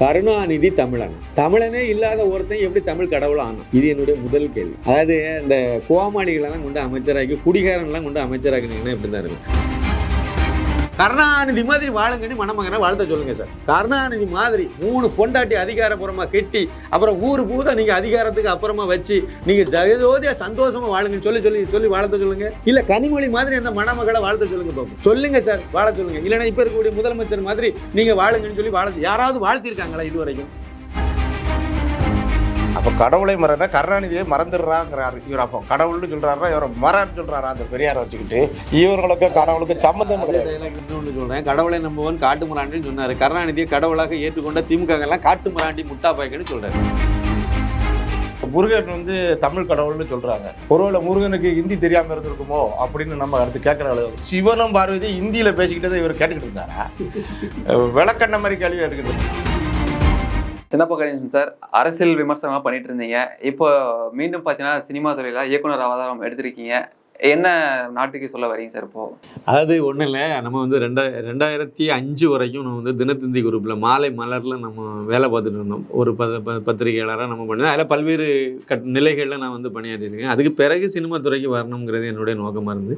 கருணாநிதி தமிழன். தமிழனே இல்லாத ஒருத்தன் எப்படி தமிழ் கடவுள் ஆனான் இது என்னுடைய முதல் கேள்வி. அதாவது இந்த கோமாளிகளெல்லாம் கொண்டு அமைச்சராக்கி குடிகாரன்லாம் கொண்டு அமைச்சராக்கினீங்கன்னா இப்படி தான் இருக்கும். கருணாநிதி மாதிரி வாழுங்கன்னு மணமகனை வாழ்த்த சொல்லுங்க சார். கருணாநிதி மாதிரி மூணு பொண்டாட்டி அதிகாரபூர்வமா கெட்டி அப்புறம் ஊர் பூதா நீங்க அதிகாரத்துக்கு அப்புறமா வச்சு நீங்க ஜெயஜோதியா சந்தோஷமா வாழுங்கன்னு சொல்லி சொல்லி சொல்லி வாழ்த்த சொல்லுங்க. இல்ல கனிமொழி மாதிரி அந்த மணமகளை வாழ்த்த சொல்லுங்க பாப்போம் சொல்லுங்க சார் வாழ சொல்லுங்க. இல்லைன்னா இப்ப இருக்கக்கூடிய முதலமைச்சர் மாதிரி நீங்க வாழுங்கன்னு சொல்லி வாழ யாராவது வாழ்த்திருக்காங்களா இது வரைக்கும் அப்ப கடவுளை மறந்தா கருணாநிதியை மறந்துடுறாங்கிறாரு. இவர் அப்போ கடவுள்னு சொல்றாரா இவரை மறன்னு சொல்றாரா அந்த பெரியாரை வச்சுக்கிட்டு. இவர்களுக்கு கடவுளுக்கு சம்மந்தம் இன்னொன்னு சொல்றேன். கடவுளை நம்புவன் காட்டு முராண்டின்னு சொன்னாரு. கருணாநிதியை கடவுளாக ஏற்றுக்கொண்ட திமுக எல்லாம் காட்டு முராண்டி முட்டா பாய்க்கன்னு சொல்றாரு. முருகன் வந்து தமிழ் கடவுள்னு சொல்றாங்க. ஒருவேளை முருகனுக்கு ஹிந்தி தெரியாம இருந்திருக்குமோ அப்படின்னு நம்ம அடுத்து கேட்கற அளவு. சிவனும் பார்வதி ஹிந்தியில பேசிக்கிட்டு இவர் கேட்டுக்கிட்டு இருந்தாரா? விளக்கண்ண மாதிரி கேள்வி எடுக்கிட்டு சின்னப்ப கணேசன் சார் அரசியல் விமர்சனமாக பண்ணிட்டு இருந்தீங்க. இப்போ மீண்டும் பார்த்தீங்கன்னா சினிமா துறையில் இயக்குனர் அவதாரம் எடுத்திருக்கீங்க. என்ன நாட்டுக்கு சொல்ல வரீங்க சார் இப்போ? அதாவது ஒன்றும் இல்லை. நம்ம வந்து ரெண்டா ரெண்டாயிரத்தி அஞ்சு வரைக்கும் நம்ம வந்து தினத்தந்தி குரூப்பில் மாலை மலரில் நம்ம வேலை பார்த்துட்டு இருந்தோம். ஒரு பத ப பத்திரிகையாளராக நம்ம பண்ணோம் அதில் பல்வேறு கட் நிலைகளில் நான் வந்து பணியாற்றியிருக்கேன் அதுக்கு பிறகு சினிமா துறைக்கு வரணுங்கிறது என்னுடைய நோக்கமாக இருந்து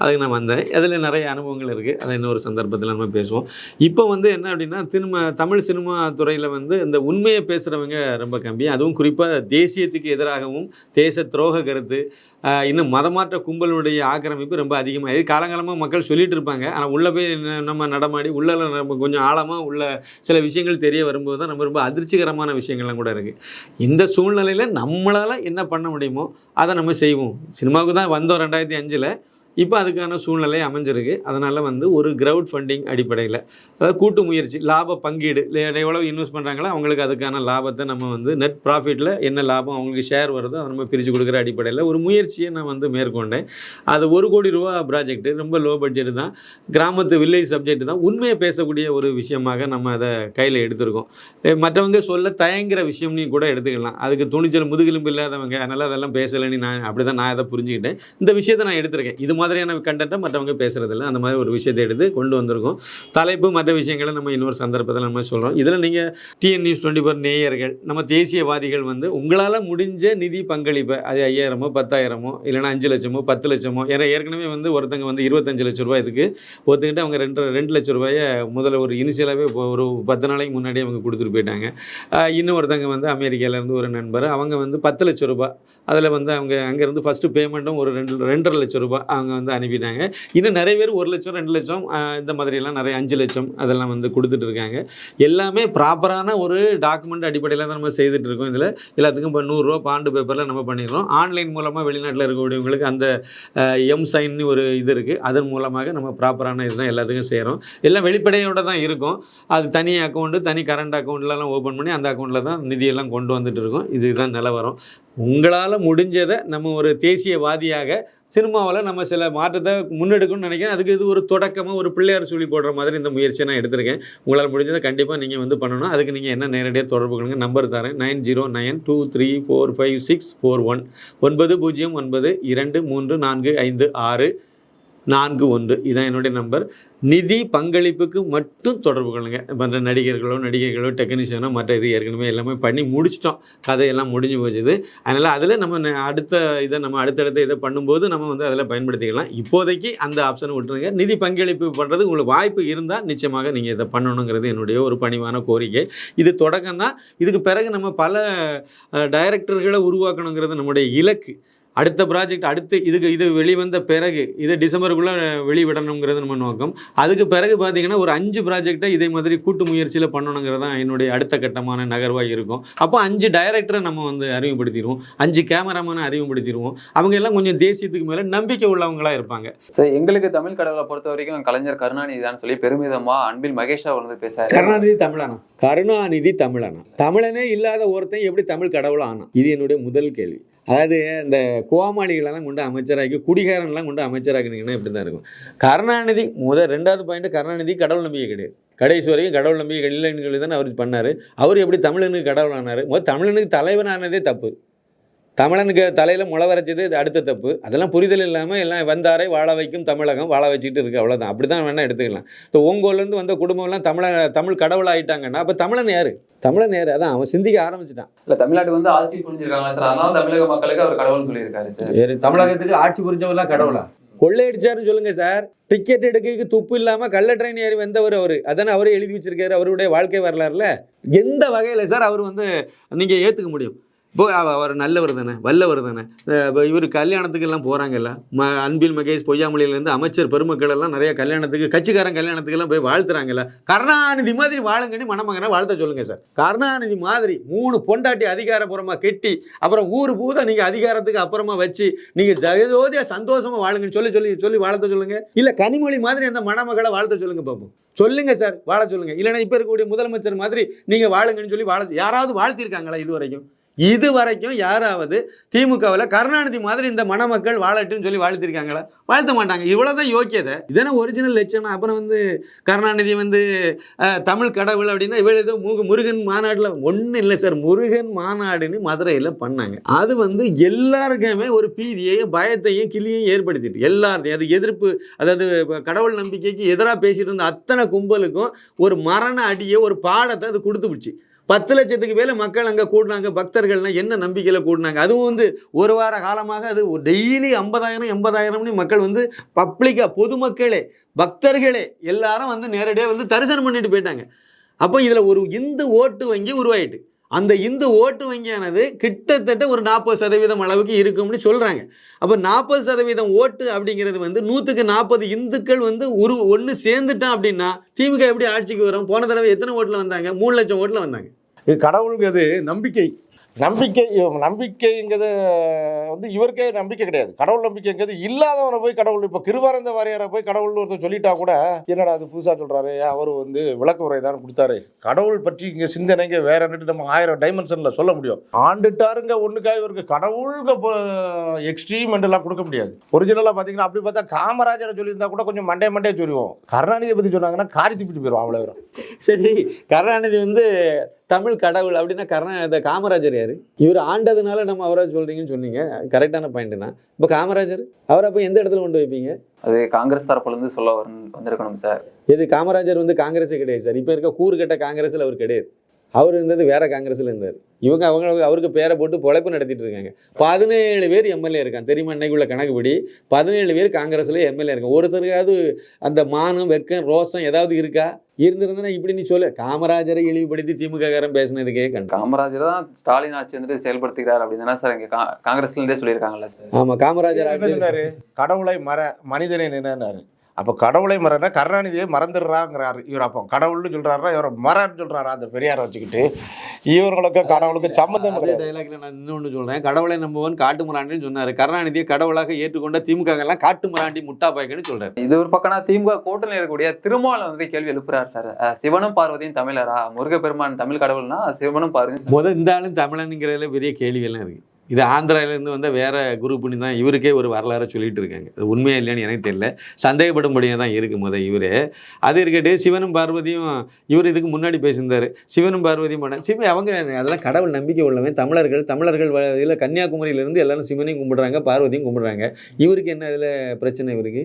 அதுக்கு நான் வந்தேன். அதில் நிறைய அனுபவங்கள் இருக்குது அதை இன்னொரு சந்தர்ப்பத்தில் நம்ம பேசுவோம். இப்போ வந்து என்ன அப்படின்னா திரும்ப தமிழ் சினிமா துறையில் வந்து இந்த உண்மையை பேசுகிறவங்க ரொம்ப கம்மி. அதுவும் குறிப்பாக தேசியத்துக்கு எதிராகவும் தேச துரோக கருத்து இன்னும் மதமாற்ற கும்பலுடைய ஆக்கிரமிப்பு ரொம்ப அதிகமாக இது காலங்காலமாக மக்கள் சொல்லிட்டு இருப்பாங்க. ஆனால் உள்ளே போய் நம்ம நடமாடி உள்ள நம்ம கொஞ்சம் ஆழமாக உள்ள சில விஷயங்கள் தெரிய வரும்போது தான் நம்ம ரொம்ப அதிர்ச்சிகரமான விஷயங்கள்லாம் கூட இருக்குது இந்த சூழ்நிலையில் நம்மளால் என்ன பண்ண முடியுமோ அதை நம்ம செய்வோம். சினிமாவுக்கு தான் வந்தோம் ரெண்டாயிரத்தி அஞ்சில். இப்போ அதுக்கான சூழ்நிலை அமைஞ்சிருக்கு. அதனால் வந்து ஒரு கிரவுட் ஃபண்டிங் அடிப்படையில். அதாவது கூட்டு முயற்சி லாப பங்கீடு எவ்வளோ இன்வெஸ்ட் பண்ணுறாங்களோ அவங்களுக்கு அதுக்கான லாபத்தை நம்ம வந்து நெட் ப்ராஃபிட்டில் என்ன லாபம் அவங்களுக்கு ஷேர் வருதோ அதை நம்ம பிரித்து கொடுக்குற அடிப்படையில் ஒரு முயற்சியை நான் வந்து மேற்கொண்டேன். அது ஒரு கோடி ரூபா ப்ராஜெக்ட்டு ரொம்ப லோ பட்ஜெட் தான். கிராமத்து வில்லேஜ் சப்ஜெக்ட் தான். உண்மையை பேசக்கூடிய ஒரு விஷயமாக நம்ம அதை கையில் எடுத்திருக்கோம். மற்றவங்க சொல்ல தயங்குற விஷயம்னு கூட எடுத்துக்கலாம். அதுக்கு துணிச்சல் முதுகெலும்பு இல்லாதவங்க அதனால் அதெல்லாம் பேசலைன்னு நான் அப்படி தான் நான் அதை புரிஞ்சுக்கிட்டேன். இந்த விஷயத்தை நான் எடுத்திருக்கேன். இது மாதிரியான கண்டென்ட்டை மற்றவங்க பேசுகிறதில்ல அந்த மாதிரி ஒரு விஷயத்தை எடுத்து கொண்டு வந்திருக்கோம். தலைப்பு மற்ற விஷயங்களை நம்ம இன்னொரு சந்தர்ப்பத்தில் நம்ம சொல்கிறோம் இதில் நீங்கள் டிஎன் நியூஸ் டுவெண்ட்டி ஃபோர் நேயர்கள் நம்ம தேசியவாதிகள் வந்து உங்களால் முடிஞ்ச நிதி பங்களிப்பை அது ஐயாயிரமோ பத்தாயிரமோ இல்லைனா அஞ்சு லட்சமோ பத்து லட்சமோ ஏன்னா ஏற்கனவே வந்து ஒருத்தங்க வந்து இருபத்தஞ்சு லட்ச ரூபாய் இதுக்கு ஒத்துக்கிட்டு அவங்க ரெண்டு ரெண்டு லட்ச ரூபாயை முதல்ல ஒரு இனிஷியலாகவே ஒரு பத்து நாளைக்கு முன்னாடியே அவங்க கொடுத்துட்டு போயிட்டாங்க. இன்னும் ஒருத்தங்க வந்து அமெரிக்காவிலேருந்து ஒரு நண்பர் அவங்க வந்து பத்து லட்ச ரூபாய் அதில் வந்து அவங்க அங்கேருந்து ஃபஸ்ட்டு பேமெண்ட்டும் ஒரு ரெண்டு ரெண்டரை லட்சம் ரூபாய் அவங்க வந்து அனுப்பிட்டாங்க. இன்னும் நிறைய பேர் ஒரு லட்சம் ரெண்டு லட்சம் இந்த மாதிரியெல்லாம் நிறைய அஞ்சு லட்சம் அதெல்லாம் வந்து கொடுத்துட்டு இருக்காங்க. எல்லாமே ப்ராப்பரான ஒரு டாக்குமெண்ட் அடிப்படையில் தான் நம்ம செய்துட்டு இருக்கோம் இதில். எல்லாத்துக்கும் இப்போ நூறுரூவா பாண்டு பேப்பரில் நம்ம பண்ணிடுறோம். ஆன்லைன் மூலமாக வெளிநாட்டில் இருக்கக்கூடியவங்களுக்கு அந்த எம் சைன்னு ஒரு இது இருக்குது அதன் மூலமாக நம்ம ப்ராப்பரான இதுதான் எல்லாத்துக்கும் செய்கிறோம் எல்லாம் வெளிப்படையோடு தான் இருக்கும். அது தனி அக்கௌண்ட்டு தனி கரண்ட் அக்கௌண்ட்லலாம் ஓப்பன் பண்ணி அந்த அக்கௌண்ட்டில் தான் நிதியெல்லாம் கொண்டு வந்துட்டு இருக்கோம். இதுதான் நிலவரம். உங்களால் முடிஞ்சதை நம்ம ஒரு தேசியவாதியாக சினிமாவில் நம்ம சில மாற்றத்தை முன்னெடுக்கணும்னு நினைக்கிறேன். அதுக்கு இது ஒரு தொடக்கமாக ஒரு பிள்ளையார் சொல்லி போடுற மாதிரி இந்த முயற்சியை நான் எடுத்திருக்கேன். உங்களால் முடிஞ்சதை கண்டிப்பாக நீங்கள் வந்து பண்ணணும். அதுக்கு நீங்கள் என்ன நேரடியாக தொடர்பு கொள்ளுங்க. நம்பர் தரேன். Nine zero nine two three four five six four one. ஒன்பது பூஜ்ஜியம் ஒன்பது இரண்டு மூன்று நான்கு ஐந்து ஆறு நான்கு ஒன்று. இதுதான் என்னுடைய நம்பர். நிதி பங்களிப்புக்கு மட்டும் தொடர்பு கொள்ளுங்க. மற்ற நடிகர்களோ நடிகைகளோ டெக்னீஷியனோ மற்ற இது ஏற்கனவே எல்லாமே பண்ணி முடிச்சிட்டோம். கதையெல்லாம் முடிஞ்சு போச்சுது. அதனால் அதில் நம்ம ந- அடுத்த இதை நம்ம அடுத்தடுத்த இதை பண்ணும்போது நம்ம வந்து அதில் பயன்படுத்திக்கலாம். இப்போதைக்கு அந்த ஆப்ஷனை விட்டுருங்க. நிதி பங்களிப்பு பண்ணுறது உங்களுக்கு வாய்ப்பு இருந்தால் நிச்சயமாக நீங்கள் இதை பண்ணணுங்கிறது என்னுடைய ஒரு பணிவான கோரிக்கை. இது தொடக்கம் தான் இதுக்கு பிறகு நம்ம பல டைரக்டர்களை உருவாக்கணுங்கிறது நம்முடைய இலக்கு. அடுத்த ப்ராஜெக்ட் அடுத்து இதுக்கு இது வெளிவந்த பிறகு இது டிசம்பருக்குள்ளே வெளிவிடணுங்கிறது நம்ம நோக்கம். அதுக்கு பிறகு பார்த்தீங்கன்னா ஒரு அஞ்சு ப்ராஜெக்டை இதே மாதிரி கூட்டு முயற்சியில் பண்ணணுங்கிறது தான் என்னுடைய அடுத்த கட்டமான நகர்வாக இருக்கும். அப்போ அஞ்சு டைரக்டரை நம்ம வந்து அறிமுகப்படுத்திடுவோம். அஞ்சு கேமராமேனை அறிமுகப்படுத்திடுவோம். அவங்க எல்லாம் கொஞ்சம் தேசியத்துக்கு மேலே நம்பிக்கை உள்ளவங்களா இருப்பாங்க. சார் எங்களுக்கு தமிழ் கடவுளை பொறுத்த வரைக்கும் கலைஞர் கருணாநிதி தான் சொல்லி பெருமிதமா அன்பில் மகேஷா வந்து பேசாரு. கருணாநிதி தமிழனா? கருணாநிதி தமிழனா? தமிழனே இல்லாத ஒருத்தன் எப்படி தமிழ் கடவுள் ஆனான் இது என்னுடைய முதல் கேள்வி. அதாவது இந்த கோமாளிகளெல்லாம் கொண்டு அமைச்சராக்கி குடிகாரன்லாம் கொண்டு அமைச்சராக்கினீங்கன்னா இப்படி தான் இருக்கும். கருணாநிதி முதல் ரெண்டாவது பாயிண்ட் கருணாநிதி கடவுள் நம்பிக்கை கிடையாது. கடைசி வரைக்கும் கடவுள் நம்பிக்கை இல்லைன்னு சொல்லி அவர் பண்ணார். அவர் எப்படி தமிழனுக்கு கடவுள் ஆனார்? முதல் தமிழனுக்கு தலைவனானதே தப்பு. தமிழனுக்கு தலையில் முளை வரைச்சது அடுத்த தப்பு. அதெல்லாம் புரிதல் இல்லாமல் எல்லாம் வந்தாரை வாழ வைக்கும் தமிழகம் வாழ வச்சுக்கிட்டு இருக்குது அவ்வளோதான் அப்படி தான் வேணால் எடுத்துக்கலாம் இப்போ ஓங்கோல்லேருந்து வந்த குடும்பம்லாம் தமிழ தமிழ் கடவுளாகிட்டாங்கன்னா அப்போ தமிழன் யார்? தமிழன் நேரு அதான் அவன் சிந்திக்க ஆரம்பிச்சிட்டான். இல்ல தமிழ்நாட்டுக்கு வந்து ஆட்சி புரிஞ்சிருக்காங்க சார்? அதனால தமிழக மக்களுக்கு அவர் கடவுள் சொல்லியிருக்காரு சார். தமிழகத்துக்கு ஆட்சி புரிஞ்சவெல்லாம் கடவுளா? கொள்ளையடிச்சாருன்னு சொல்லுங்க சார். டிக்கெட் எடுக்க துப்பு இல்லாம கள்ள ட்ரெயின் ஏறி வந்தவர் அவரு. அதானே அவரே எழுதி வச்சிருக்காரு. அவருடைய வாழ்க்கை வரலாறுல எந்த வகையில சார் அவர் வந்து நீங்க ஏத்துக்க முடியும்? இப்போ அவர் நல்லவர் தானே வல்லவர் தானே. இவர் கல்யாணத்துக்கெல்லாம் போகிறாங்கல்ல ம அன்பில் மகேஷ் பொய்யாமொழியிலேருந்து அமைச்சர் பெருமக்கள் எல்லாம் நிறைய கல்யாணத்துக்கு கட்சிக்காரன் கல்யாணத்துக்கெல்லாம் போய் வாழ்த்துறாங்கல்ல. கருணாநிதி மாதிரி வாழுங்கன்னு மணமகனை வாழ்த்த சொல்லுங்கள் சார். கருணாநிதி மாதிரி மூணு பொண்டாட்டி அதிகாரபூர்வமா கெட்டி அப்புறம் ஊர் பூதா நீங்கள் அதிகாரத்துக்கு அப்புறமா வச்சு நீங்கள் ஜெயஜோதியாக சந்தோஷமாக வாழுங்கன்னு சொல்லி சொல்லி சொல்லி வாழ்த்த சொல்லுங்கள் இல்லை கனிமொழி மாதிரி அந்த மணமகளை வாழ்த்த சொல்லுங்கள் பாப்போம். சொல்லுங்க சார் வாழ சொல்லுங்க. இல்லைன்னா இப்போ இருக்கக்கூடிய முதலமைச்சர் மாதிரி நீங்கள் வாழுங்கன்னு சொல்லி வாழ யாராவது வாழ்த்திருக்காங்களா இது வரைக்கும் இது வரைக்கும் யாராவது திமுகவில் கருணாநிதி மாதிரி இந்த மணமக்கள் வாழட்டுன்னு சொல்லி வாழ்த்திருக்காங்களா? வாழ்த்த மாட்டாங்க. இவ்வளோதான் யோக்கியதை. இதென்ன ஒரிஜினல் லட்சணம்? அப்புறம் வந்து கருணாநிதி வந்து தமிழ் கடவுள் அப்படின்னா இவள் ஏதோ முக முருகன் மாநாட்டில் ஒன்றும் இல்லை சார். முருகன் மாநாடுன்னு மதுரையில் பண்ணாங்க. அது வந்து எல்லாருக்குமே ஒரு பீதியையும் பயத்தையும் கிளியையும் ஏற்படுத்திட்டு எல்லாத்தையும் அது எதிர்ப்பு அதாவது கடவுள் நம்பிக்கைக்கு எதிராக பேசிட்டு இருந்த அத்தனை கும்பலுக்கும் ஒரு மரண அடியை ஒரு பாடத்தை அது கொடுத்து போச்சு பத்து லட்சத்துக்கு மேலே மக்கள் அங்கே கூடினாங்க பக்தர்கள்லாம் என்ன நம்பிக்கையில் கூடினாங்க? அதுவும் வந்து ஒரு வார காலமாக அது டெய்லி ஐம்பதாயிரம் எண்பதாயிரம்னு மக்கள் வந்து பப்ளிக்காக பொதுமக்களே பக்தர்களே எல்லாரும் வந்து நேரடியாக வந்து தரிசனம் பண்ணிட்டு போயிட்டாங்க. அப்போ இதில் ஒரு இந்து ஓட்டு வங்கி உருவாயிட்டு. அந்த இந்து ஓட்டு வங்கியானது கிட்டத்தட்ட ஒரு நாற்பது சதவீதம் அளவுக்கு இருக்கும்னு சொல்கிறாங்க அப்போ நாற்பது சதவீதம் ஓட்டு அப்படிங்கிறது வந்து நூற்றுக்கு நாற்பது இந்துக்கள் வந்து ஒரு ஒன்று சேர்ந்துட்டான் அப்படின்னா திமுக எப்படி ஆட்சிக்கு வரும்? போன தடவை எத்தனை ஓட்டில் வந்தாங்க? மூணு லட்சம் ஓட்டில் வந்தாங்க. இது கடவுளுங்கிறது நம்பிக்கை. நம்பிக்கை நம்பிக்கைங்கிறது வந்து இவருக்கே நம்பிக்கை கிடையாது. கடவுள் நம்பிக்கைங்கிறது இல்லாதவனை போய் கடவுள் இப்போ கிருபானந்த வாரியாரை போய் கடவுள் ஒருத்தர் சொல்லிட்டா கூட என்னடா அது புதுசாக சொல்கிறாரு அவர் வந்து விளக்க உரை தான் கொடுத்தாரு. கடவுள் பற்றி இங்கே சிந்தனைங்க வேற நம்ம ஆயிரம் டைமென்ஷனில் சொல்ல முடியும். ஆண்டுட்டாருங்க ஒன்றுக்காக இவருக்கு. கடவுளுங்க எக்ஸ்ட்ரீம் எல்லாம் கொடுக்க முடியாது. ஒரிஜினலாக பார்த்தீங்கன்னா அப்படி பார்த்தா காமராஜரை சொல்லியிருந்தா கூட கொஞ்சம் மண்டே மண்டே சொல்லுவோம். கருணாநிதியை பற்றி சொன்னாங்கன்னா காரி திப்பிட்டு போயிடும் அவ்வளோ வரும் சரி கருணாநிதி வந்து தமிழ் கடவுள் அப்படின்னா கருணா இந்த காமராஜர் யாரு? இவர் ஆண்டதுனால நம்ம அவரை சொல்றீங்கன்னு சொன்னீங்க. கரெக்டான பாயிண்ட் தான். இப்போ காமராஜர் அவரை அப்போ எந்த இடத்துல கொண்டு வைப்பீங்க? அது காங்கிரஸ் தரப்புல இருந்து சொல்ல வரும் வந்திருக்கணும் சார். எது காமராஜர் வந்து காங்கிரஸே கிடையாது சார். இப்போ இருக்க கூறுகட்ட காங்கிரஸில் அவர் கிடையாது. அவர் இருந்தது வேற காங்கிரஸில் இருந்தார். இவங்க அவங்க அவருக்கு பேரை போட்டு பொழைப்பு நடத்திட்டு இருக்காங்க. பதினேழு பேர் எம்எல்ஏ இருக்கான் தெரியுமா இன்னைக்குள்ள கணக்குப்படி? பதினேழு பேர் காங்கிரஸில் எம்எல்ஏ இருக்காங்க. ஒருத்தருக்காவது அந்த மானம் வெக்கம் ரோசம் ஏதாவது இருக்கா? இருந்திருந்தா இப்படி நீ சொல்லு. காமராஜரை இழிவுபடுத்தி திமுக காரன் பேசினதுக்கே கண்டு காமராஜர் தான் ஸ்டாலின் ஆட்சி வந்துட்டு செயல்படுத்துகிறார் அப்படின்னு தானே சார் இங்க கா- காங்கிரஸ்ல இருந்தே சொல்லியிருக்காங்கல்ல சார். ஆமா காமராஜர் கடவுளை மற மனிதனை நினைனாரு அப்போ கடவுளை மறனா கருணாநிதியை மறந்துடுறாங்கிறாரு. இவர் அப்போ கடவுள்னு சொல்றாரா இவர் மரன்னு சொல்றாரா அந்த பெரியாரை வச்சுக்கிட்டு. இவர்களுக்கு கடவுளுக்கு சம்மந்தம் டைலாக்ல நான் இன்னொன்று சொல்றேன். கடவுளை நம்புவன் காட்டு முராண்டின்னு சொன்னாரு. கருணாநிதியை கடவுளாக ஏற்றுக்கொண்ட திமுக எல்லாம் காட்டு முராண்டி முட்டா பாய்க்கன்னு சொல்றாரு. இது ஒரு பக்கம்னா திமுக கூட்டணியில் இருக்கக்கூடிய திருமாவளவன் வந்து கேள்வி எழுப்புறாரு சார். சிவனும் பார்வதியும் தமிழரா? முருகப்பெருமான் தமிழ் கடவுள்னா சிவனும் பார்வதியும் முத இந்த ஆளும் தமிழனுங்கிறதுல பெரிய கேள்விகள்லாம் இருக்கு. இது ஆந்திராவிலேருந்து வந்த வேறு குரூப்னு தான் இவருக்கே ஒரு வரலாறை சொல்லிகிட்டு இருக்காங்க. அது உண்மையாக இல்லைன்னு எனக்கு தெரியல. சந்தேகப்படும்படியாக தான் இருக்கு முத இவரு. அது இருக்கட்டு சிவனும் பார்வதியும் இவர் இதுக்கு முன்னாடி பேசியிருந்தார். சிவனும் பார்வதியும் பண்ண சிவன் அவங்க அதெல்லாம் கடவுள் நம்பிக்கை உள்ளவன் தமிழர்கள் தமிழர்கள் இதில் கன்னியாகுமரியிலேருந்து எல்லாரும் சிவனையும் கும்பிட்றாங்க பார்வதியும் கும்பிட்றாங்க. இவருக்கு என்ன இதில் பிரச்சனை இவருக்கு?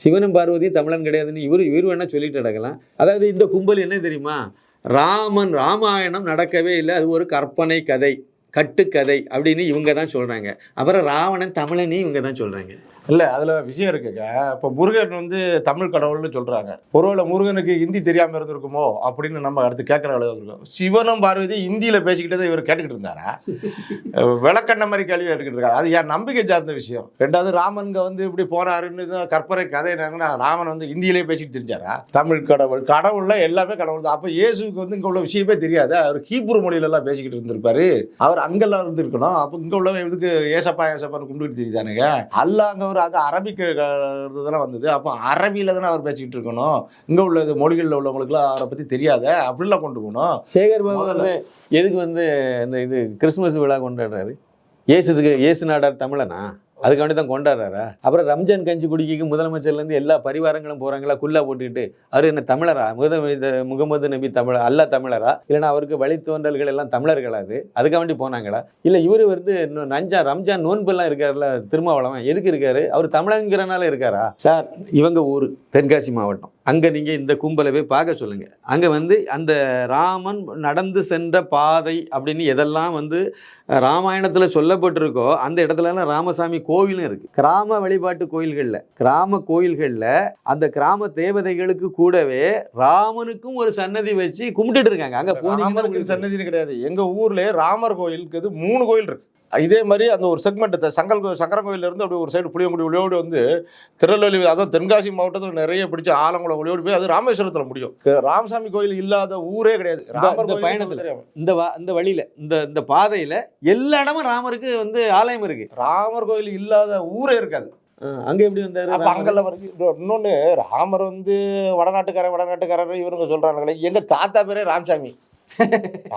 சிவனும் பார்வதியும் தமிழன் கிடையாதுன்னு இவர் இவர் வேணால் சொல்லிட்டு நடக்கலாம். அதாவது இந்த கும்பல் என்ன தெரியுமா? ராமன் ராமாயணம் நடக்கவே இல்லை. அது ஒரு கற்பனை கதை. கட்டுக்கதை அப்படின்னு இவங்க தான் சொல்றாங்க. அப்புறம் ராவணன் தமிழனே இவங்க தான் சொல்றாங்க. இல்ல அதில் விஷயம் இருக்குங்க. இப்போ முருகன் வந்து தமிழ் கடவுள்னு சொல்றாங்க. ஒருவேளை முருகனுக்கு ஹிந்தி தெரியாமல் இருந்திருக்குமோ அப்படின்னு நம்ம அடுத்து கேட்கற அளவுக்கு இருக்கும். சிவனும் பார்வதி இந்தியில பேசிக்கிட்டே இவர் கேட்டுக்கிட்டு இருந்தாரா? விளக்கண்ண மாதிரி கேள்வி எடுத்துக்கிட்டு இருக்காரு. அது என் நம்பிக்கை சார்ந்த விஷயம்? ரெண்டாவது ராமன்க வந்து இப்படி போனாருன்னு தான் கற்பனை கதை என்னங்கன்னா ராமன் வந்து ஹிந்தியிலே பேசிட்டு தெரிஞ்சாரா? தமிழ் கடவுள். கடவுள்லாம் எல்லாமே கடவுள் தான் அப்போ இயேசுக்கு வந்து இங்கே உள்ள விஷயமே தெரியாது. அவர் ஹீப்ரு மொழியிலலாம் பேசிக்கிட்டு இருந்திருப்பாரு. அவர் அங்கெல்லாம் இருந்திருக்கணும். அப்போ இங்க உள்ள இதுக்கு ஏசப்பா ஏசப்பான்னு கும்பிட்டு தெரியுதானுங்க? அல்லாஹ் அங்க ஒரு அது அரபிக் இதெல்லாம் வந்தது. அப்போ அரபியில தானே அவர் பேசிக்கிட்டு இருக்கணும். இங்க உள்ள இது மொழிகளில் உள்ளவங்களுக்குலாம் அவரை பத்தி தெரியாத அப்படிலாம் கொண்டு போகணும். சேகர் பாபு வந்து எதுக்கு வந்து இந்த இது கிறிஸ்மஸ் விழா கொண்டாடுறாரு? இயேசுக்கு இயேசு நாடார் தமிழனா? அதுக்காண்டி தான் கொண்டாடுறாரா? அப்புறம் ரம்ஜான் கஞ்சி குடிக்கு முதலமைச்சர்லேருந்து எல்லா பரிவாரங்களும் போகிறாங்களா குல்லா போட்டுக்கிட்டு அவர் என்ன தமிழரா? முத இது முகமது நபி தமிழ் அல்லா தமிழரா? இல்லைன்னா அவருக்கு வழித்தோன்றல்கள் எல்லாம் தமிழர்களா அது? அதுக்காக வேண்டி போனாங்களா? இல்லை இவர் வந்து நஞ்சான் நஞ்சா ரம்ஜான் நோன்பெல்லாம் இருக்காருல திருமாவளவன் எதுக்கு இருக்காரு? அவர் தமிழங்கிறனால இருக்காரா? சார் இவங்க ஊர் தென்காசி மாவட்டம். அங்கே நீங்கள் இந்த கும்பலை போய் பார்க்க சொல்லுங்கள் அங்கே வந்து அந்த ராமன் நடந்து சென்ற பாதை அப்படின்னு எதெல்லாம் வந்து ராமாயணத்தில் சொல்லப்பட்டிருக்கோ அந்த இடத்துலலாம் ராமசாமி கோவிலும் இருக்குது கிராம வழிபாட்டு கோயில்களில் கிராம கோயில்களில் அந்த கிராம தேவதைகளுக்கு கூடவே ராமனுக்கும் ஒரு சன்னதி வச்சு கும்பிட்டுட்டு இருக்காங்க. அங்கே போனீங்கன்னா சன்னதின்னு கிடையாது. எங்க ஊர்ல ராமர் கோயிலுக்கு மூணு கோயில் இருக்கு. இதே மாதிரி அந்த ஒரு செக்மெண்ட் சங்கல் கோ- சங்கர கோயில்ல இருந்து அப்படியே ஒரு சைடு புளியங்குடி ஒளியோடு வந்து திருநெல்வேலி அதாவது தென்காசி மாவட்டத்தில் நிறைய பிடிச்ச ஆலங்குளம் ஒளியோடு போய் அது ராமேஸ்வரத்தில் முடியும். ராமசாமி கோயில் இல்லாத ஊரே கிடையாது. ராமர் பயணத்துல. இந்த இந்த வழியில் இந்த இந்த பாதையில் எல்லா இடமும் ராமருக்கு வந்து ஆலயம் இருக்கு. ராமர் கோயில் இல்லாத ஊரே இருக்காது. அங்கே எப்படி வந்தாரு? அப்ப அங்கெல்லாம் வரைக்கும் இன்னொ- இன்னொன்னு ராமர் வந்து வடநாட்டுக்காரன் வடநாட்டுக்காரர் இவருங்க சொல்றாங்களே எங்க தாத்தா பேரே ராமசாமி.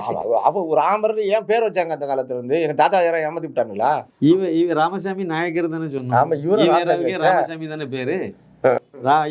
ஆமா, அப்போ ராமர் ஏன் பேர் வச்சாங்க அந்த காலத்துல இருந்து எங்க தாத்தா யாரும் ஏமாத்தி விட்டாங்களா? இவ இவ ராமசாமி நாயக்கர் தானே சொன்னோம். ஆமா ஈவேராவுக்கு ராமசாமி. தானே. பேரு?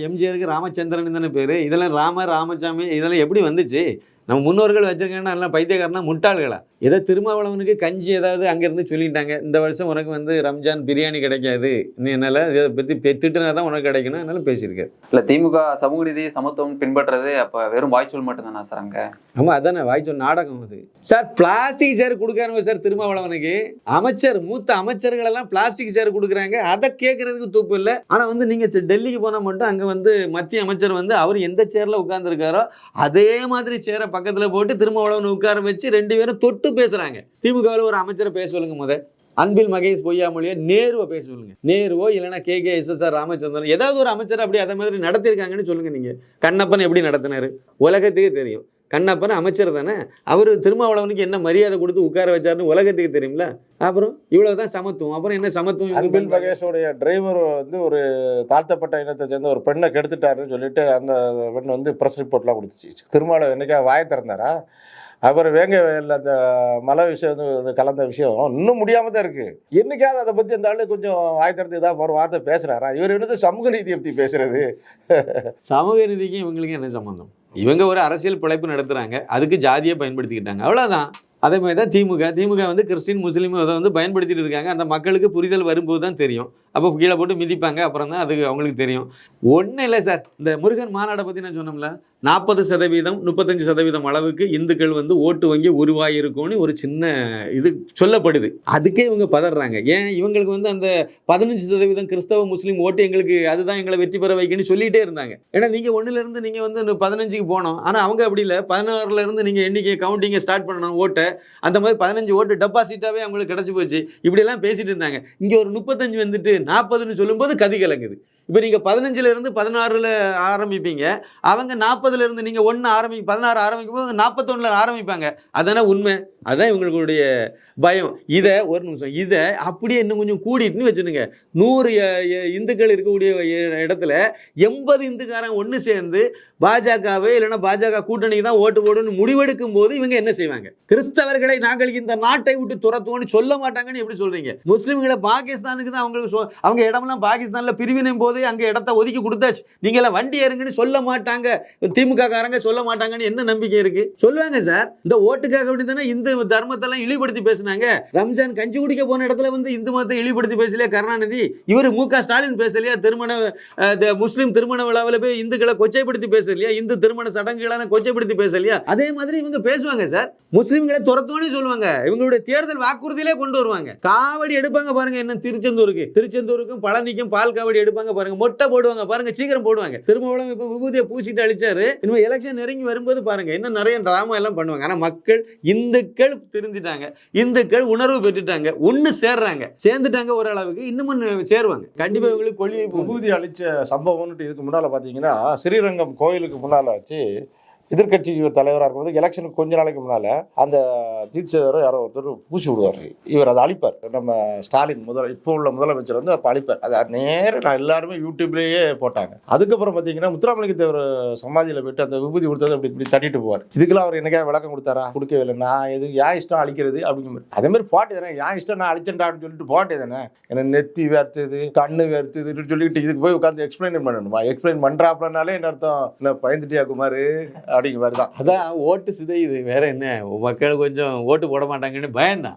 எம்ஜிஆருக்கு ராமச்சந்திரன் தானே பேரு? இதெல்லாம் ராம ராமசாமி இதெல்லாம் எப்படி வந்துச்சு? நம்ம முன்னோர்கள் வச்சிருக்கேன்னா எல்லாம் பைத்தியக்காரனா முட்டாள்களா? ஏதோ திருமாவளவனுக்கு கஞ்சி ஏதாவது அங்கேருந்து சொல்லிட்டாங்க. இந்த வருஷம் உனக்கு வந்து ரம்ஜான் பிரியாணி கிடைக்காது. நீ என்னால் இதை பற்றி திட்டுனா தான் உனக்கு கிடைக்கணும். அதனால பேசியிருக்காரு. இல்ல திமுக சமூக நீதி சமத்துவம் பின்பற்றுறது அப்ப வெறும் வாய்ச்சொல் மட்டும்தானா சார் அங்க? ஆமாம் அதானே வாய்ச்சொல் நாடகம் அது. சார் பிளாஸ்டிக் சேர் கொடுக்காருங்க சார் திருமாவளவனுக்கு. அமைச்சர் மூத்த அமைச்சர்கள் எல்லாம் பிளாஸ்டிக் சேர் கொடுக்குறாங்க. அதை கேட்கறதுக்கு தூப்பு இல்லை. ஆனால் வந்து நீங்கள் டெல்லிக்கு போனால் மட்டும் அங்கே வந்து மத்திய அமைச்சர் வந்து அவர் எந்த சேரில் உட்கார்ந்திருக்காரோ அதே மாதிரி சேரை பக்கத்தில் போட்டு திருமாவளவன் உட்கார வச்சு ரெண்டு பேரும் தொட்டு பேசுகிறாங்க திமுகவில் ஒரு அமைச்சரை பேச சொல்லுங்க முத. அன்பில் மகேஷ் பொய்யாமொழியோ நேருவை பேச சொல்லுங்க. நேருவோ இல்லைன்னா K. K. S. S. R. Ramachandran. ஏதாவது ஒரு அமைச்சர் அப்படி அதே மாதிரி நடத்தியிருக்காங்கன்னு சொல்லுங்க நீங்கள் கண்ணப்பன் எப்படி நடத்தினாரு? உலகத்துக்கே தெரியும். கண்ணப்பன் அமைச்சர் தானே. அவர் திருமாவளவனுக்கு என்ன மரியாதை கொடுத்து உட்கார வச்சாருன்னு உலகத்துக்கு தெரியும்ல. அப்புறம் இவ்வளவுதான் சமத்துவம். அப்புறம் என்ன சமத்துவம் அன்பில்? மகேஷோடைய டிரைவர் வந்து ஒரு தாழ்த்தப்பட்ட இனத்தை சேர்ந்த ஒரு பெண்ணை கெடுத்துட்டாருன்னு சொல்லிட்டு அந்த பெண் வந்து ப்ரெஸ் ரிப்போர்ட்லாம் கொடுத்துச்சு. திருமாவளவன் என்னைக்கா வாயை திறந்தாரா? அப்புறம் வேங்க வயல்ல அந்த மழை விஷயம் வந்து கலந்த விஷயம். இன்னும் முடியாமல் தான் இருக்குது என்னைக்காவது அதை பற்றி அந்த ஆள் கொஞ்சம் ஆயத்தரத்து இதாக ஏதாவது வார்த்தை பேசுறாரா? இவர் என்னது சமூக நீதியை பற்றி பேசுறது? சமூக நீதிக்கும் இவங்களுக்கும் என்ன சம்மந்தம் இவங்க ஒரு அரசியல் பிழைப்பு நடத்துகிறாங்க அதுக்கு ஜாதியை பயன்படுத்திக்கிட்டாங்க. அவ்வளோதான் அதே மாதிரி தான் திமுக. திமுக வந்து கிறிஸ்டின் முஸ்லீம் அதை வந்து பயன்படுத்திட்டு இருக்காங்க. அந்த மக்களுக்கு புரிதல் வரும்போது தான் தெரியும். அப்போ கீழே போட்டு மிதிப்பாங்க. அப்புறம் தான் அது அவங்களுக்கு தெரியும். ஒன்றும் இல்லை சார். இந்த முருகன் மாநாடை பற்றி நான் சொன்னோம்ல நாற்பது சதவீதம் முப்பத்தஞ்சு சதவீதம் அளவுக்கு இந்துக்கள் வந்து ஓட்டு வங்கி உருவாகிருக்கும்னு ஒரு சின்ன இது சொல்லப்படுது. அதுக்கே இவங்க பதறாங்க. ஏன்? இவங்களுக்கு வந்து அந்த பதினஞ்சு சதவீதம் கிறிஸ்தவ முஸ்லீம் ஓட்டு எங்களுக்கு அதுதான் எங்களை வெற்றி பெற வைக்கணும்னு சொல்லிட்டே இருந்தாங்க. ஏன்னா நீங்கள் ஒன்றுலேருந்து நீங்கள் வந்து இந்த பதினஞ்சுக்கு போனோம். ஆனால் அவங்க அப்படி இல்லை. பதினாறுல இருந்து நீங்கள் எண்ணிக்கை கவுண்டிங்கை ஸ்டார்ட் பண்ணணும் ஓட்டை. அந்த மாதிரி பதினஞ்சு ஓட்டு டெபாசிட்டாகவே அவங்களுக்கு கிடச்சி போச்சு. இப்படியெல்லாம் பேசிட்டு இருந்தாங்க. இங்கே ஒரு முப்பத்தஞ்சு வந்துட்டு நாற்பதுன்னு சொல்லும்போது கதி கலங்குது. இப்போ நீங்கள் பதினஞ்சுலேருந்து பதினாறில் பதினாறுல ஆரம்பிப்பீங்க. அவங்க நாற்பதுலேருந்து நீங்கள் ஒன்று ஆரம்பி பதினாறு ஆரம்பிக்கும் போது நாற்பத்தொன்னில் ஆரம்பிப்பாங்க. அதானே உண்மை? அதுதான் இவங்களுடைய பயம். இதை ஒரு நிமிஷம் இதை அப்படியே இன்னும் கொஞ்சம் கூடிட்டுன்னு வச்சுருங்க நூறு இந்துக்கள் இருக்கக்கூடிய இடத்துல எண்பது இந்துக்காரன் ஒன்று சேர்ந்து பாஜகவே இல்லைன்னா பாஜக கூட்டணிக்கு தான் ஓட்டு போடுன்னு முடிவெடுக்கும் போது இவங்க என்ன செய்வாங்க? கிறிஸ்தவர்களை நாங்கள் இந்த நாட்டை விட்டு துரத்துவோம்னு சொல்ல மாட்டாங்கன்னு எப்படி சொல்றீங்க? முஸ்லீம்களை பாகிஸ்தானுக்கு தான் அவங்களுக்கு சொ- அவங்க இடமெல்லாம் பாகிஸ்தான்ல பிரிவினும் போது அங்க இடத்த ஒதுக்கி கொடுத்தாச்சு. நீங்க எல்லாம் வண்டி ஏறுங்கன்னு சொல்ல மாட்டாங்க. திமுக காரங்க சொல்ல மாட்டாங்கன்னு என்ன நம்பிக்கை இருக்கு? சொல்லுவாங்க சார். இந்த ஓட்டுக்காக வேண்டி தானே இந்து தர்மத்தெல்லாம் இழிவுபடுத்தி பேசுனாங்க. ரம்ஜான் கஞ்சி குடிக்க போன இடத்துல வந்து இந்து மதத்தை இழிவுபடுத்தி பேசலையா கருணாநிதி? இவர் மு க ஸ்டாலின் பேசலையா? திருமண முஸ்லீம் திருமண விழாவில் போய் இந்துக்களை கொச்சைப்படுத்தி பேசலையா? இந்து திருமண சடங்குகளை கொச்சைப்படுத்தி பேசலையா? அதே மாதிரி இவங்க பேசுவாங்க சார். முஸ்லீம்களை துரத்தோன்னு சொல்லுவாங்க. இவங்களுடைய தேர்தல் வாக்குறுதியிலே கொண்டு வருவாங்க. காவடி எடுப்பாங்க பாருங்க என்ன திருச்செந்தூருக்கு. திருச்செந்தூருக்கும் பழனிக்கும் பால் காவடி எடுப்பாங்க பாருங்க மொட்டை போடுவாங்க பாருங்க சீக்கிரம் போடுவாங்க. திருமணம் இப்ப விபூதியை பூசிட்டு அழிச்சாரு. இனிமே எலெக்ஷன் நெருங்கி வரும்போது பாருங்க இன்னும் நிறைய டிராமா எல்லாம் பண்ணுவாங்க. ஆனா மக்கள் இந்துக்கள் திருந்திட்டாங்க. இந்துக்கள் உணர்வு பெற்றுட்டாங்க. ஒண்ணு சேர்றாங்க. சேர்ந்துட்டாங்க ஓரளவுக்கு இன்னமும் சேருவாங்க. கண்டிப்பா இவங்களுக்கு கொள்கை விபூதி அழிச்ச சம்பவம் இதுக்கு முன்னால பாத்தீங்கன்னா ஸ்ரீரங்கம் கோயில் கோயிலுக்கு முன்னால வச்சு எதிர்க்கட்சி தலைவராக இருக்கும்போது எலெக்ஷனுக்கு கொஞ்ச நாளைக்கு முன்னால் அந்த தீட்சிதரை யாரோ ஒருத்தர் பூசி விடுவார். இவர் அதை அழிப்பார். நம்ம ஸ்டாலின் முதல் இப்போ உள்ள முதலமைச்சர் வந்து அப்போ அழிப்பார். அதை நேராக நான் எல்லாருமே யூடியூப்லேயே போட்டாங்க. அதுக்கப்புறம் பார்த்தீங்கன்னா முத்துராமலிங்க தேவர் சமாதியில் போயிட்டு அந்த விபூதி கொடுத்தது அப்படி இப்படி தட்டிட்டு போவார். இதுக்கெல்லாம் அவர் எனக்காக விளக்கம் கொடுத்தாரா? கொடுக்கவே இல்லை. நான் எது ஏன் இஷ்டம் அழிக்கிறது அப்படிங்கிற மாதிரி. அதே மாதிரி பாட்டு தானே ஏன் இஷ்டம் நான் அழிச்சேன்டா அப்படின்னு சொல்லிட்டு பாட்டு தானே எனக்கு நெத்தி வேர்த்துது கண்ணு வேர்த்துதுன்னு சொல்லிட்டு இதுக்கு போய் உட்காந்து எக்ஸ்பிளைன் பண்ணணுமா? எக்ஸ்பிளைன் பண்ணுறாப்லனாலே என்ன அர்த்தம்? என்ன பயந்துட்டியா குமார்? அப்படிங்கிற மாதிரி தான். அதான் ஓட்டு சிதையுது. வேற என்ன? மக்கள் கொஞ்சம் ஓட்டு போட மாட்டாங்கன்னு பயம்தான்.